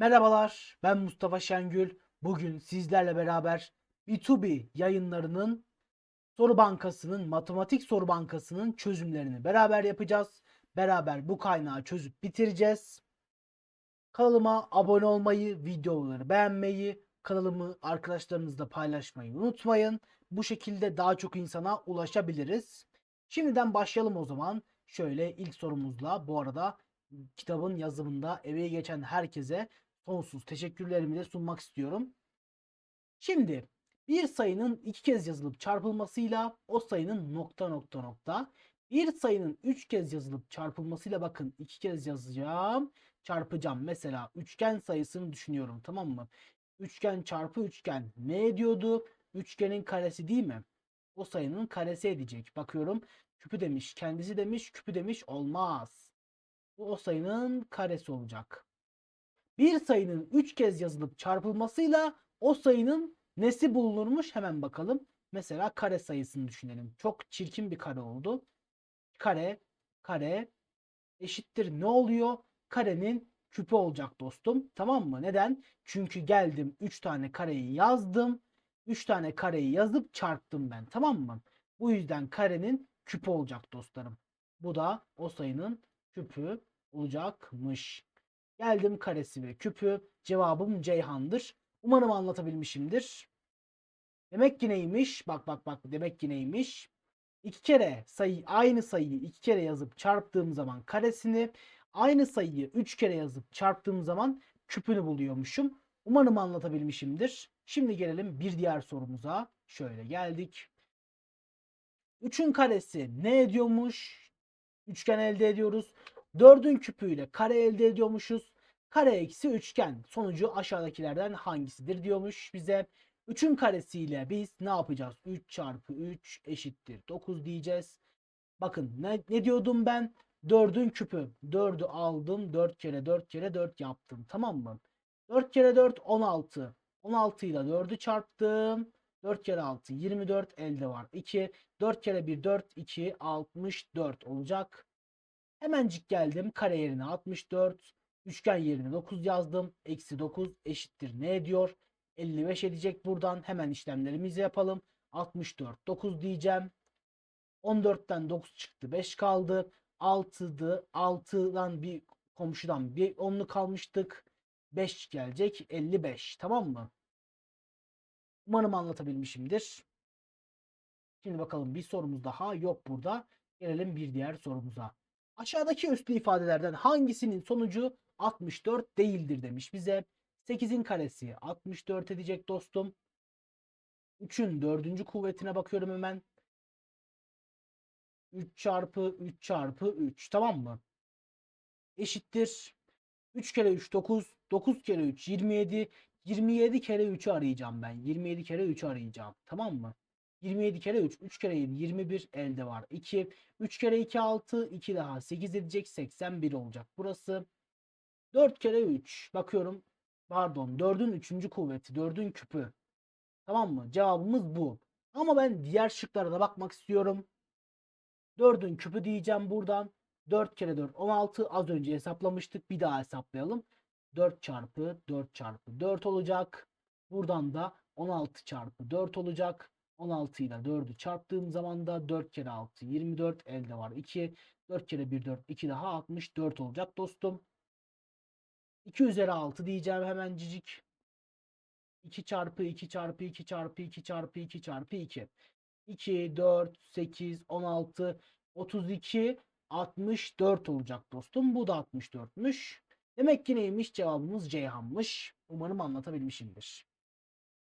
Merhabalar, ben Mustafa Şengül. Bugün sizlerle beraber B2B yayınlarının soru bankasının, matematik soru bankasının çözümlerini beraber yapacağız. Beraber bu kaynağı çözüp bitireceğiz. Kanalıma abone olmayı, videoları beğenmeyi, kanalımı arkadaşlarınızla paylaşmayı unutmayın. Bu şekilde daha çok insana ulaşabiliriz. Şimdiden başlayalım o zaman. Şöyle ilk sorumuzla bu arada kitabın yazımında emeği geçen herkese sonsuz teşekkürlerimi de sunmak istiyorum. Şimdi bir sayının iki kez yazılıp çarpılmasıyla o sayının nokta nokta nokta bir sayının üç kez yazılıp çarpılmasıyla bakın iki kez yazacağım çarpacağım. Mesela üçgen sayısını düşünüyorum tamam mı? Üçgen çarpı üçgen ne ediyordu? Üçgenin karesi değil mi? O sayının karesi edecek. Bakıyorum küpü demiş kendisi demiş küpü demiş olmaz. Bu o sayının karesi olacak bir sayının 3 kez yazılıp çarpılmasıyla o sayının nesi bulunurmuş hemen bakalım. Mesela kare sayısını düşünelim. Çok çirkin bir kare oldu. Kare, kare eşittir ne oluyor? Karenin küpü olacak dostum. Tamam mı? Neden? Çünkü geldim 3 tane kareyi yazdım. 3 tane kareyi yazıp çarptım ben. Tamam mı? Bu yüzden karenin küpü olacak dostlarım. Bu da o sayının küpü olacakmış. Geldim karesi ve küpü. Cevabım Ceyhan'dır. Umarım anlatabilmişimdir. Demek ki neymiş? Bak bak bak demek ki neymiş? İki kere sayı aynı sayıyı iki kere yazıp çarptığım zaman karesini aynı sayıyı üç kere yazıp çarptığım zaman küpünü buluyormuşum. Umarım anlatabilmişimdir. Şimdi gelelim bir diğer sorumuza. Şöyle geldik. 3'ün karesi ne ediyormuş? Üçgen elde ediyoruz. 4'ün küpüyle kare elde ediyormuşuz. Kare eksi üçgen sonucu aşağıdakilerden hangisidir diyormuş bize. 3'ün karesiyle biz ne yapacağız? 3 çarpı 3 eşittir 9 diyeceğiz. Bakın ne, ne diyordum ben? 4'ün küpü. 4'ü aldım. 4 kere 4 kere 4 yaptım. Tamam mı? 4 kere 4 16. 16 ile 4'ü çarptım. 4 kere 6 24 elde var. 2. 4 kere 1 4 2 64 olacak. Hemencik geldim. Kare yerine 64. Üçgen yerine 9 yazdım. Eksi 9 eşittir. Ne ediyor? 55 edecek buradan. Hemen işlemlerimizi yapalım. 64 9 diyeceğim. 14'ten 9 çıktı. 5 kaldı. 6'dı. 6'dan bir komşudan bir 10'lu kalmıştık. 5 gelecek. 55. Tamam mı? Umarım anlatabilmişimdir. Şimdi bakalım bir sorumuz daha yok burada. Gelelim bir diğer sorumuza. Aşağıdaki üslü ifadelerden hangisinin sonucu 64 değildir demiş bize. 8'in karesi 64 edecek dostum. 3'ün dördüncü kuvvetine bakıyorum hemen. 3 çarpı 3 çarpı 3 tamam mı? Eşittir. 3 kere 3 9. 9 kere 3 27. 27 kere 3'ü arayacağım ben. 27 kere 3'ü arayacağım. Tamam mı? 27 kere 3. 3 kere 7 21 elde var. 2. 3 kere 2 6. 2 daha 8 edecek. 81 olacak. Burası 4 kere 3. Bakıyorum. Pardon. 4'ün 3. kuvveti. 4'ün küpü. Tamam mı? Cevabımız bu. Ama ben diğer şıklara da bakmak istiyorum. 4'ün küpü diyeceğim buradan. 4 kere 4 16. Az önce hesaplamıştık. Bir daha hesaplayalım. 4 çarpı 4 çarpı 4 olacak. Buradan da 16 çarpı 4 olacak. 16 ile 4'ü çarptığım zaman da 4 kere 6 24 elde var 2. 4 kere 1 4 2 daha 64 olacak dostum. 2 üzeri 6 diyeceğim hemen cicik. 2 çarpı 2 çarpı 2 çarpı 2 çarpı 2 çarpı 2. 2, 4, 8, 16, 32, 64 olacak dostum. Bu da 64'müş. Demek ki neymiş? Cevabımız Ceyhan'mış. Umarım anlatabilmişimdir.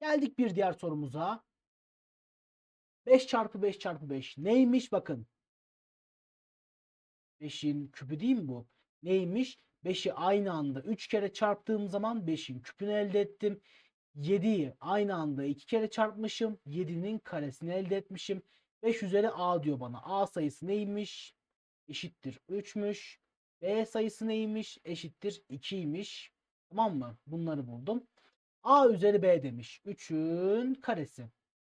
Geldik bir diğer sorumuza. 5 çarpı 5 çarpı 5 neymiş bakın. 5'in küpü değil mi bu? Neymiş? 5'i aynı anda 3 kere çarptığım zaman 5'in küpünü elde ettim. 7'yi aynı anda 2 kere çarpmışım. 7'nin karesini elde etmişim. 5 üzeri a diyor bana. A sayısı neymiş? Eşittir 3'müş. B sayısı neymiş? Eşittir 2'ymiş. Tamam mı? Bunları buldum. A üzeri B demiş. 3'ün karesi.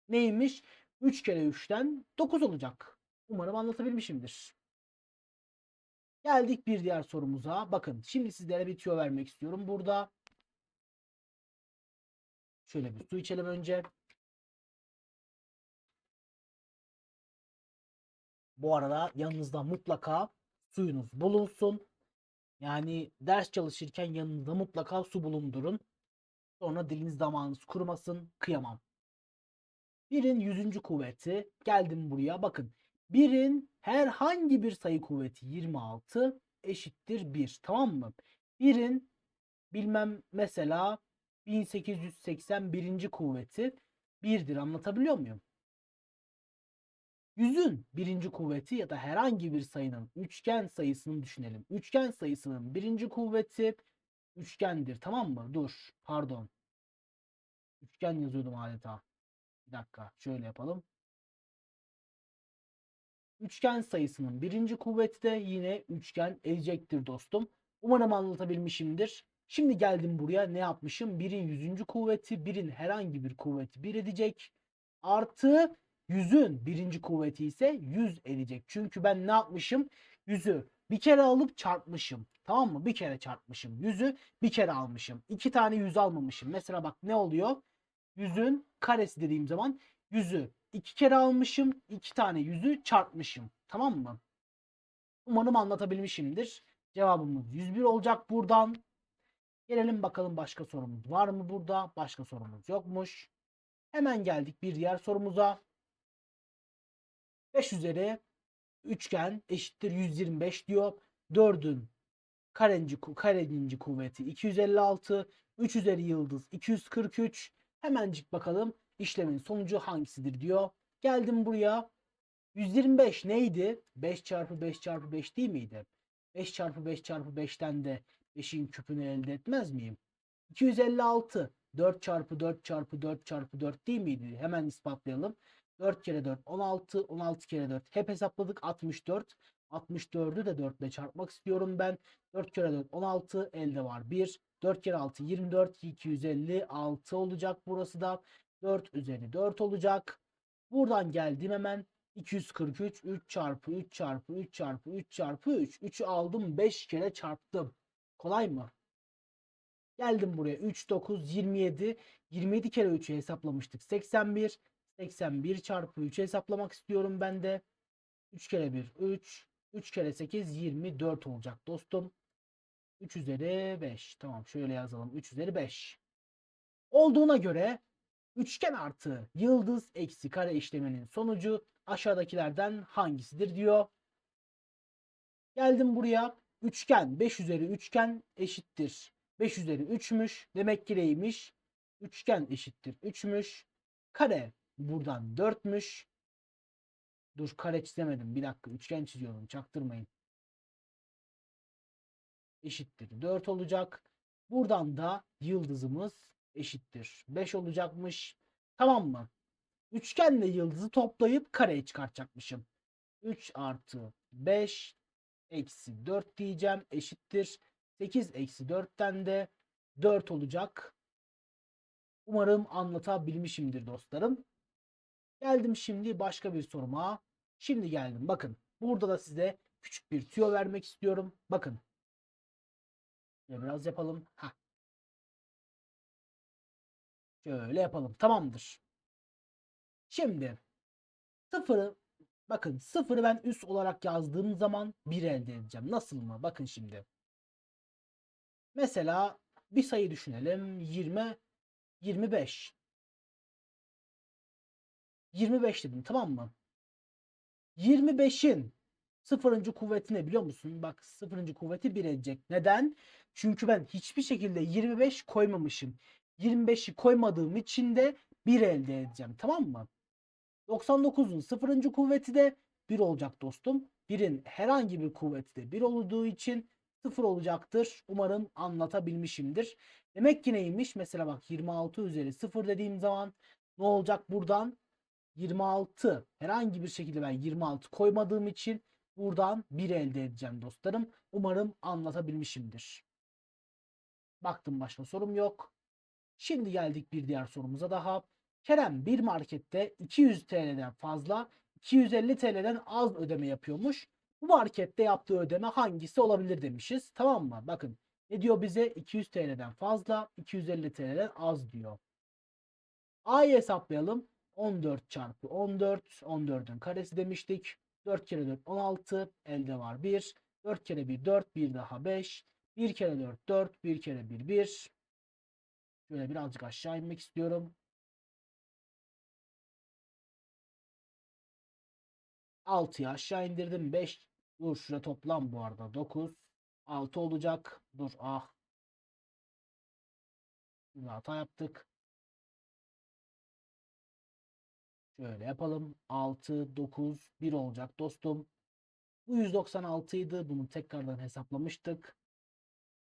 Neymiş? 3 kere 3'ten 9 olacak. Umarım anlatabilmişimdir. Geldik bir diğer sorumuza. Bakın şimdi sizlere bir tüyo vermek istiyorum. Burada Şöyle bir su içelim önce. Bu arada yanınızda mutlaka suyunuz bulunsun. Yani ders çalışırken yanınızda mutlaka su bulundurun. Sonra diliniz damağınız kurumasın. Kıyamam. Birin yüzüncü kuvveti. Geldim buraya. Bakın. Birin herhangi bir sayı kuvveti 26 eşittir 1. Tamam mı? Birin bilmem mesela 1881. kuvveti 1'dir. Anlatabiliyor muyum? Yüzün birinci kuvveti ya da herhangi bir sayının üçgen sayısını düşünelim. Üçgen sayısının birinci kuvveti üçgendir. Tamam mı? Dur. Pardon. Üçgen yazıyordum adeta. Bir dakika. Şöyle yapalım. Üçgen sayısının birinci kuvveti de yine üçgen edecektir dostum. Umarım anlatabilmişimdir. Şimdi geldim buraya ne yapmışım? Birin yüzüncü kuvveti, birin herhangi bir kuvveti bir edecek. Artı yüzün birinci kuvveti ise 100 edecek. Çünkü ben ne yapmışım? Yüzü bir kere alıp çarpmışım. Tamam mı? Bir kere çarpmışım. Yüzü bir kere almışım. İki tane yüz almamışım. Mesela bak ne oluyor? Yüzün karesi dediğim zaman yüzü iki kere almışım. iki tane yüzü çarpmışım. Tamam mı? Umarım anlatabilmişimdir. Cevabımız 101 olacak buradan. Gelelim bakalım başka sorumuz var mı burada? Başka sorumuz yokmuş. Hemen geldik bir diğer sorumuza. 5 üzeri üçgen eşittir 125 diyor. 4'ün karenci, kareninci kuvveti 256. 3 üzeri yıldız 243. Hemencik bakalım işlemin sonucu hangisidir diyor. Geldim buraya. 125 neydi? 5 çarpı 5 çarpı 5 değil miydi? 5 çarpı 5 çarpı 5'ten de 5'in küpünü elde etmez miyim? 256 4 çarpı 4 çarpı 4 çarpı 4 değil miydi? Hemen ispatlayalım. 4 kere 4 16 16 kere 4 hep hesapladık 64 64'ü de 4 ile çarpmak istiyorum ben 4 kere 4 16 elde var 1 4 kere 6 24 256 olacak burası da. 4 üzeri 4 olacak. Buradan geldim hemen. 243 3 çarpı 3 çarpı 3 çarpı 3 çarpı 3 3'ü aldım 5 kere çarptım. Kolay mı? Geldim buraya. 3 9 27 27 kere 3'ü hesaplamıştık. 81 81 çarpı 3 hesaplamak istiyorum ben de. 3 kere 1 3. 3 kere 8 24 olacak dostum. 3 üzeri 5. Tamam şöyle yazalım. 3 üzeri 5. Olduğuna göre üçgen artı yıldız eksi kare işleminin sonucu aşağıdakilerden hangisidir diyor. Geldim buraya. Üçgen 5 üzeri üçgen eşittir. 5 üzeri 3'müş. Demek ki neymiş? Üçgen eşittir 3'müş. Kare Buradan 4'müş. Dur kare çizemedim. Bir dakika üçgen çiziyorum. Çaktırmayın. Eşittir 4 olacak. Buradan da yıldızımız eşittir 5 olacakmış. Tamam mı? Üçgenle yıldızı toplayıp kareye çıkartacakmışım. 3 artı 5 eksi 4 diyeceğim. Eşittir. 8 eksi 4'ten de 4 olacak. Umarım anlatabilmişimdir dostlarım. Geldim şimdi başka bir soruma. Şimdi geldim. Bakın. Burada da size küçük bir tüyo vermek istiyorum. Bakın. Biraz yapalım. Heh. Şöyle yapalım. Tamamdır. Şimdi sıfırı bakın sıfırı ben üst olarak yazdığım zaman 1 elde edeceğim. Nasıl mı? Bakın şimdi. Mesela bir sayı düşünelim. 20 25. 25 dedim tamam mı? 25'in sıfırıncı kuvveti ne biliyor musun? Bak sıfırıncı kuvveti 1 edecek. Neden? Çünkü ben hiçbir şekilde 25 koymamışım. 25'i koymadığım için de 1 elde edeceğim. Tamam mı? 99'un sıfırıncı kuvveti de 1 olacak dostum. 1'in herhangi bir kuvveti de 1 olduğu için 0 olacaktır. Umarım anlatabilmişimdir. Demek ki neymiş? Mesela bak 26 üzeri 0 dediğim zaman ne olacak buradan? 26 herhangi bir şekilde ben 26 koymadığım için buradan 1 elde edeceğim dostlarım. Umarım anlatabilmişimdir. Baktım başka sorum yok. Şimdi geldik bir diğer sorumuza daha. Kerem bir markette 200 TL'den fazla 250 TL'den az ödeme yapıyormuş. Bu markette yaptığı ödeme hangisi olabilir demişiz. Tamam mı? Bakın ne diyor bize? 200 TL'den fazla 250 TL'den az diyor. A'yı hesaplayalım. 14 çarpı 14. 14'ün karesi demiştik. 4 kere 4 16. Elde var 1. 4 kere 1 4. 1 daha 5. 1 kere 4 4. 1 kere 1 1. Şöyle birazcık aşağı inmek istiyorum. 6'yı aşağı indirdim. 5. Dur şurada toplam bu arada. 9. 6 olacak. Dur ah. Şimdi hata yaptık. Şöyle yapalım. 6, 9, 1 olacak dostum. Bu 196 idi. Bunu tekrardan hesaplamıştık.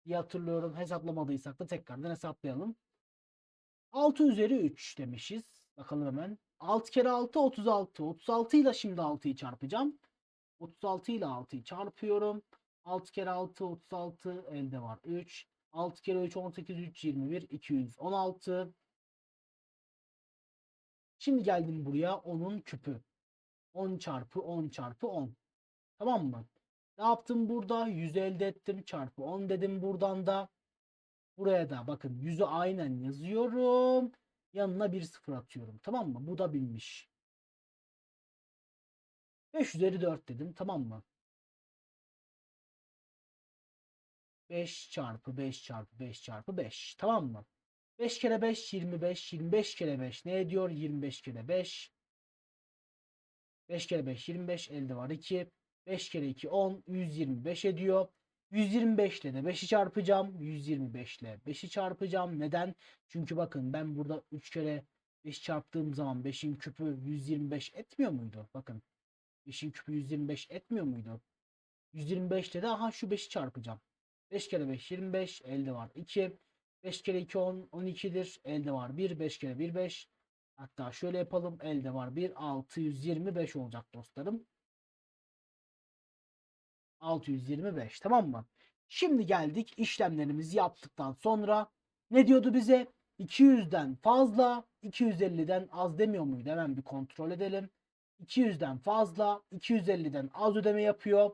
diye hatırlıyorum. Hesaplamadıysak da tekrardan hesaplayalım. 6 üzeri 3 demişiz. Bakalım hemen. 6 kere 6 36. 36 ile şimdi 6'yı çarpacağım. 36 ile 6'yı çarpıyorum. 6 kere 6 36 elde var 3. 6 kere 3 18 3 21 216. Şimdi geldim buraya 10'un küpü. 10 çarpı 10 çarpı 10. Tamam mı? Ne yaptım burada? 100 elde ettim. Çarpı 10 dedim buradan da. Buraya da bakın 100'ü aynen yazıyorum. Yanına bir sıfır atıyorum. Tamam mı? Bu da bilmiş. 5 üzeri 4 dedim. Tamam mı? 5 çarpı 5 çarpı 5 çarpı 5. Tamam mı? 5 kere 5 25. 25 kere 5 ne ediyor? 25 kere 5. 5 kere 5 25 elde var 2. 5 kere 2 10 125 ediyor. 125 ile de 5'i çarpacağım. 125 ile 5'i çarpacağım. Neden? Çünkü bakın ben burada 3 kere 5 çarptığım zaman 5'in küpü 125 etmiyor muydu? Bakın 5'in küpü 125 etmiyor muydu? 125 ile de aha şu 5'i çarpacağım. 5 kere 5 25 elde var 2. 5 kere 2 10 12'dir. Elde var 1. 5 kere 1 5. Hatta şöyle yapalım. Elde var 1. 625 olacak dostlarım. 625 tamam mı? Şimdi geldik işlemlerimizi yaptıktan sonra ne diyordu bize? 200'den fazla 250'den az demiyor muydu? Hemen bir kontrol edelim. 200'den fazla 250'den az ödeme yapıyor.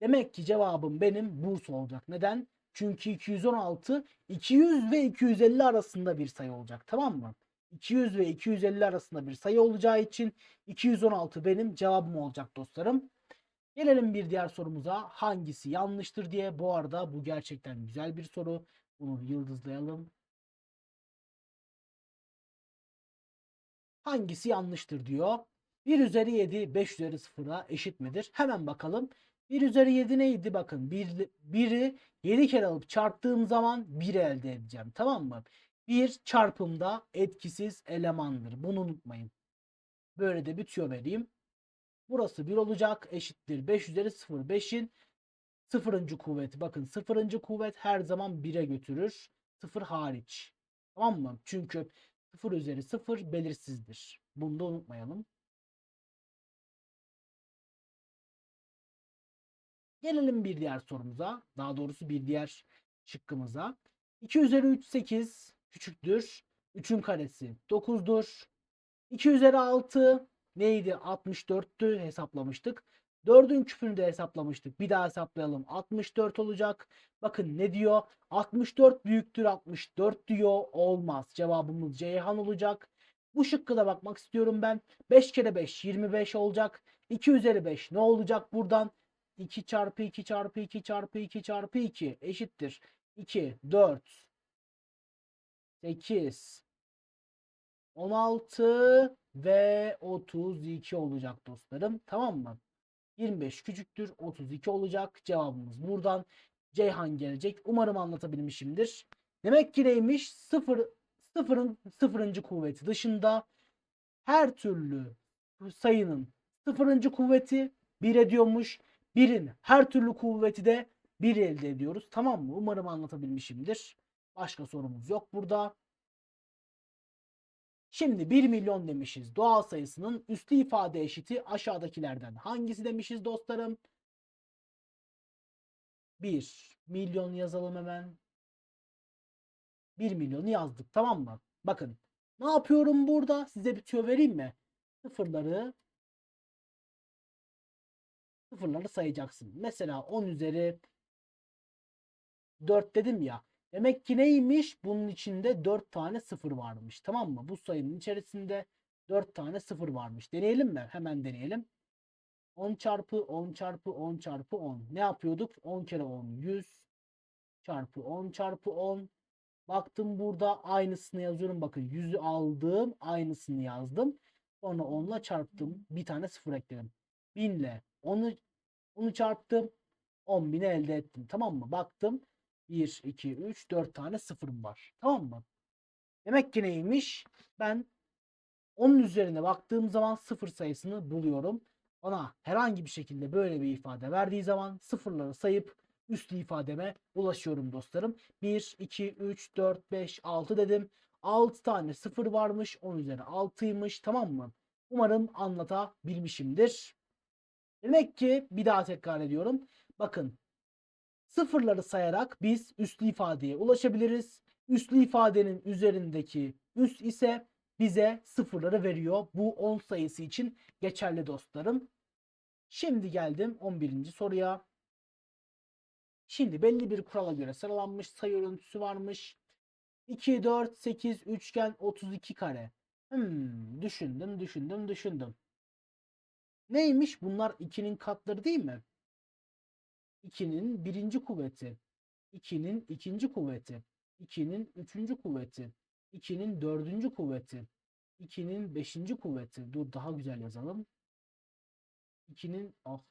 Demek ki cevabım benim Bursa olacak. Neden? Çünkü 216 200 ve 250 arasında bir sayı olacak. Tamam mı? 200 ve 250 arasında bir sayı olacağı için 216 benim cevabım olacak dostlarım. Gelelim bir diğer sorumuza. Hangisi yanlıştır diye. Bu arada bu gerçekten güzel bir soru. Bunu yıldızlayalım. Hangisi yanlıştır diyor. 1 üzeri 7 5 üzeri 0'a eşit midir? Hemen bakalım. 1 üzeri 7 neydi? Bakın 1'i 1'i 7 kere alıp çarptığım zaman 1 elde edeceğim. Tamam mı? 1 çarpımda etkisiz elemandır. Bunu unutmayın. Böyle de bir tüyo vereyim. Burası 1 olacak. Eşittir 5 üzeri 0. 5'in sıfırıncı kuvveti. Bakın sıfırıncı kuvvet her zaman 1'e götürür. 0 hariç. Tamam mı? Çünkü 0 üzeri 0 belirsizdir. Bunu da unutmayalım. Gelelim bir diğer sorumuza. Daha doğrusu bir diğer şıkkımıza. 2 üzeri 3 8 küçüktür. 3'ün karesi 9'dur. 2 üzeri 6 neydi? 64'tü hesaplamıştık. 4'ün küpünü de hesaplamıştık. Bir daha hesaplayalım. 64 olacak. Bakın ne diyor? 64 büyüktür 64 diyor. Olmaz. Cevabımız Ceyhan olacak. Bu şıkkı da bakmak istiyorum ben. 5 kere 5 25 olacak. 2 üzeri 5 ne olacak buradan? 2 çarpı 2 çarpı 2 çarpı 2 çarpı 2 eşittir. 2, 4, 8, 16 ve 32 olacak dostlarım. Tamam mı? 25 küçüktür 32 olacak. Cevabımız buradan Ceyhan gelecek. Umarım anlatabilmişimdir. Demek ki neymiş? 0 sıfırın sıfırıncı kuvveti dışında her türlü sayının sıfırıncı kuvveti 1 ediyormuş. Birin her türlü kuvveti de 1 elde ediyoruz. Tamam mı? Umarım anlatabilmişimdir. Başka sorumuz yok burada. Şimdi 1 milyon demişiz. Doğal sayısının üslü ifade eşiti aşağıdakilerden hangisi demişiz dostlarım? 1 milyon yazalım hemen. 1 milyonu yazdık tamam mı? Bakın ne yapıyorum burada? Size bir tüyo vereyim mi? Sıfırları sıfırları sayacaksın. Mesela 10 üzeri 4 dedim ya. Demek ki neymiş? Bunun içinde 4 tane sıfır varmış. Tamam mı? Bu sayının içerisinde 4 tane sıfır varmış. Deneyelim mi? Hemen deneyelim. 10 çarpı 10 çarpı 10 çarpı 10. Ne yapıyorduk? 10 kere 10 100 çarpı 10 çarpı 10. Baktım burada aynısını yazıyorum. Bakın 100'ü aldım. Aynısını yazdım. Sonra 10'la çarptım. Bir tane sıfır ekledim. 1000 ile 10'u onu çarptım. 10.000'i elde ettim. Tamam mı? Baktım. 1, 2, 3, 4 tane sıfırım var. Tamam mı? Demek ki neymiş? Ben onun üzerine baktığım zaman sıfır sayısını buluyorum. Ona herhangi bir şekilde böyle bir ifade verdiği zaman sıfırları sayıp üslü ifademe ulaşıyorum dostlarım. 1, 2, 3, 4, 5, 6 dedim. 6 tane sıfır varmış. 10 üzeri 6'ymış. Tamam mı? Umarım anlatabilmişimdir. Demek ki bir daha tekrar ediyorum. Bakın sıfırları sayarak biz üslü ifadeye ulaşabiliriz. Üslü ifadenin üzerindeki üs ise bize sıfırları veriyor. Bu 10 sayısı için geçerli dostlarım. Şimdi geldim 11. soruya. Şimdi belli bir kurala göre sıralanmış sayı örüntüsü varmış. 2, 4, 8, üçgen, 32 kare. Hmm, düşündüm, düşündüm, düşündüm. Neymiş? Bunlar 2'nin katları değil mi? 2'nin birinci kuvveti. 2'nin ikinci kuvveti. 2'nin üçüncü kuvveti. 2'nin dördüncü kuvveti. 2'nin beşinci kuvveti. Dur daha güzel yazalım. 2'nin ah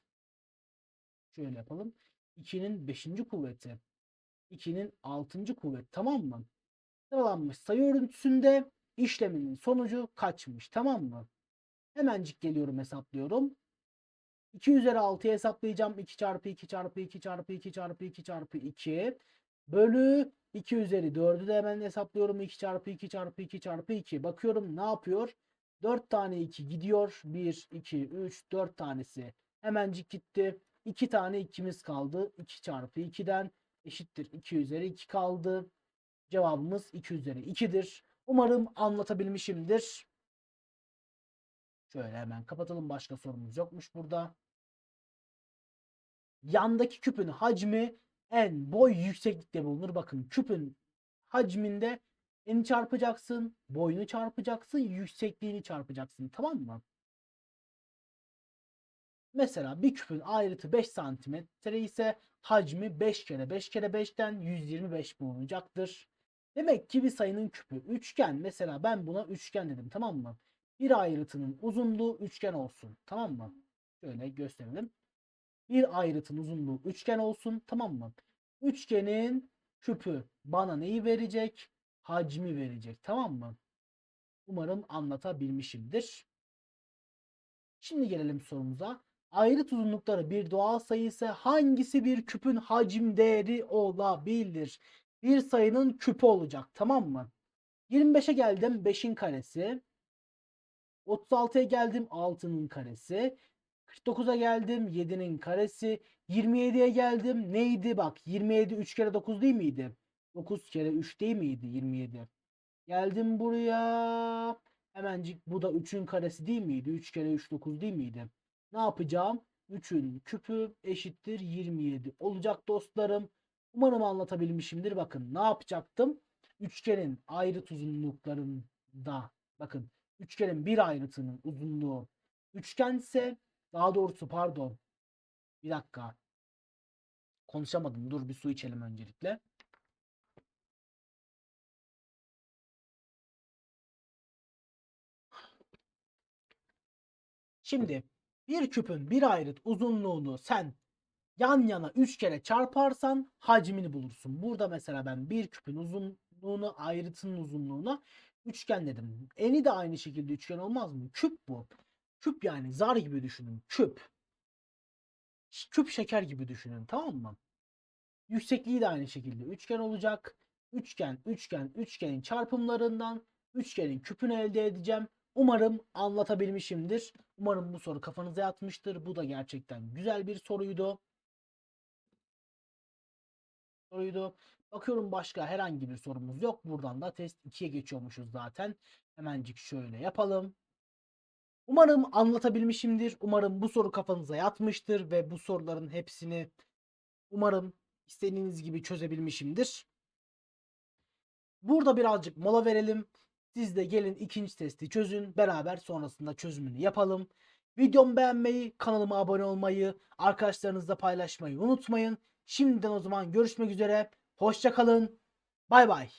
şöyle yapalım. 2'nin beşinci kuvveti. 2'nin altıncı kuvveti. Tamam mı? Sıralanmış sayı örüntüsünde işleminin sonucu kaçmış. Tamam mı? Hemencik geliyorum hesaplıyorum. 2 üzeri 6'yı hesaplayacağım. 2 çarpı 2 çarpı 2 çarpı 2 çarpı 2 çarpı 2 bölü 2 üzeri 4'ü de hemen hesaplıyorum. 2 çarpı 2 çarpı 2 çarpı 2. Bakıyorum ne yapıyor? 4 tane 2 gidiyor. 1, 2, 3, 4 tanesi hemencik gitti. 2 tane 2'miz kaldı. 2 çarpı 2'den eşittir 2 üzeri 2 kaldı. Cevabımız 2 üzeri 2'dir. Umarım anlatabilmişimdir. Şöyle hemen kapatalım. Başka sorumuz yokmuş burada. Yandaki küpün hacmi en boy yükseklikte bulunur. Bakın küpün hacminde eni çarpacaksın, boyunu çarpacaksın, yüksekliğini çarpacaksın. Tamam mı? Mesela bir küpün ayrıtı 5 santimetre ise hacmi 5 kere 5 kere 5'ten 125 bulunacaktır. Demek ki bir sayının küpü üçgen. Mesela ben buna üçgen dedim tamam mı? Bir ayrıtının uzunluğu üçgen olsun. Tamam mı? Şöyle gösterelim. Bir ayrıtın uzunluğu üçgen olsun. Tamam mı? Üçgenin küpü bana neyi verecek? Hacmi verecek. Tamam mı? Umarım anlatabilmişimdir. Şimdi gelelim sorumuza. Ayrıt uzunlukları bir doğal sayı ise hangisi bir küpün hacim değeri olabilir? Bir sayının küpü olacak. Tamam mı? 25'e geldim 5'in karesi. 36'ya geldim 6'nın karesi. 49'a geldim 7'nin karesi. 27'ye geldim neydi bak 27 3 kere 9 değil miydi? 9 kere 3 değil miydi 27? Geldim buraya. Hemencik bu da 3'ün karesi değil miydi? 3 kere 3 9 değil miydi? Ne yapacağım? 3'ün küpü eşittir 27 olacak dostlarım. Umarım anlatabilmişimdir. Bakın ne yapacaktım? Üçgenin ayrıt uzunluklarında bakın üçgenin bir ayrıtının uzunluğu üçgense daha doğrusu pardon bir dakika konuşamadım. Dur bir su içelim öncelikle. Şimdi bir küpün bir ayrıt uzunluğunu sen yan yana 3 kere çarparsan hacmini bulursun. Burada mesela ben bir küpün uzunluğunu ayrıtının uzunluğuna üçgen dedim. Eni de aynı şekilde üçgen olmaz mı? Küp bu. Küp yani zar gibi düşünün. Küp. Küp şeker gibi düşünün tamam mı? Yüksekliği de aynı şekilde üçgen olacak. Üçgen, üçgen, üçgenin çarpımlarından üçgenin küpünü elde edeceğim. Umarım anlatabilmişimdir. Umarım bu soru kafanıza yatmıştır. Bu da gerçekten güzel bir soruydu. Soruydu. Bakıyorum başka herhangi bir sorumuz yok. Buradan da test 2'ye geçiyormuşuz zaten. Hemencik şöyle yapalım. Umarım anlatabilmişimdir. Umarım bu soru kafanıza yatmıştır ve bu soruların hepsini umarım istediğiniz gibi çözebilmişimdir. Burada birazcık mola verelim. Siz de gelin ikinci testi çözün. Beraber sonrasında çözümünü yapalım. Videomu beğenmeyi, kanalıma abone olmayı, arkadaşlarınızla paylaşmayı unutmayın. Şimdiden o zaman görüşmek üzere. Hoşça kalın. Bay bay.